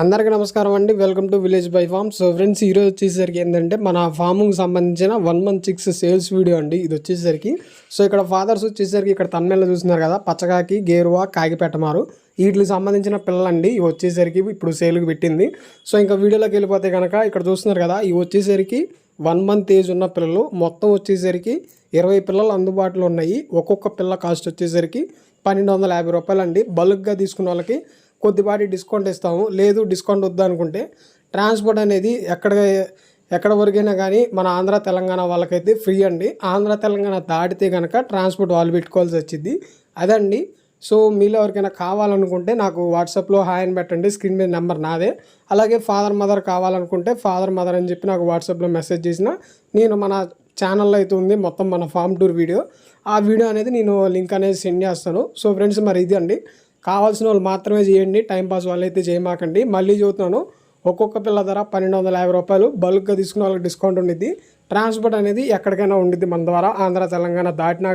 అందరికీ నమస్కారం అండి. Welcome to village by farm so friends ఈరోజు వచ్చేసరికి ఏంటంటే మన ఫామ్కి సంబంధించిన one month six sales video అండి. ఇది వచ్చేసరికి. సో ఇక్కడ ఫాదర్స్ వచ్చేసరికి ఇక్కడ తన్మేళ్ళ చూస్తున్నారు కదా. పచ్చకాకి గేరువా కాగిపెట్టమారు వీటికి సంబంధించిన పిల్లలండి. ఇవి వచ్చేసరికి ఇప్పుడు సేల్కి పెట్టింది. సో ఇంకా వీడియోలోకి వెళ్ళిపోతే కనుక ఇక్కడ చూస్తున్నారు కదా ఇవి వచ్చేసరికి వన్ మంత్ ఏజ్ ఉన్న పిల్లలు. మొత్తం వచ్చేసరికి ఇరవై పిల్లలు అందుబాటులో ఉన్నాయి. ఒక్కొక్క పిల్ల కాస్ట్ వచ్చేసరికి పన్నెండు వందల యాభై రూపాయలు అండి బల్క్గా తీసుకున్న వాళ్ళకి కొద్దిపాటి డిస్కౌంట్ ఇస్తాము. లేదు డిస్కౌంట్ వద్దనుకుంటే ట్రాన్స్పోర్ట్ అనేది ఎక్కడ ఎక్కడ వరకైనా కానీ మన ఆంధ్ర తెలంగాణ వాళ్ళకైతే ఫ్రీ అండి. ఆంధ్ర తెలంగాణ దాటితే కనుక ట్రాన్స్పోర్ట్ వాళ్ళు పెట్టుకోవాల్సి వచ్చింది. అదండి. సో మీలో ఎవరికైనా కావాలనుకుంటే నాకు వాట్సాప్లో హాయ్ అని పెట్టండి. స్క్రీన్ మీద నెంబర్ నాదే. అలాగే ఫాదర్ మదర్ కావాలనుకుంటే ఫాదర్ మదర్ అని చెప్పి నాకు వాట్సాప్లో మెసేజ్ చేసిన నేను మన ఛానల్లో అయితే ఉంది మొత్తం మన ఫామ్ టూర్ వీడియో ఆ వీడియో అనేది నేను లింక్ అనేది సెండ్ చేస్తాను. సో ఫ్రెండ్స్ మరి ఇది అండి. కావాల్సిన వాళ్ళు మాత్రమే చేయండి. టైంపాస్ వాళ్ళు అయితే చేయమాకండి. మళ్ళీ చూస్తున్నాను ఒక్కొక్క పిల్ల ధర పన్నెండు వందల యాభై రూపాయలు. బల్క్గా తీసుకున్న వాళ్ళకి డిస్కౌంట్ ఉండిద్ది. ట్రాన్స్పోర్ట్ అనేది ఎక్కడికైనా ఉండిద్ది మన ద్వారా. ఆంధ్ర తెలంగాణ దాటినా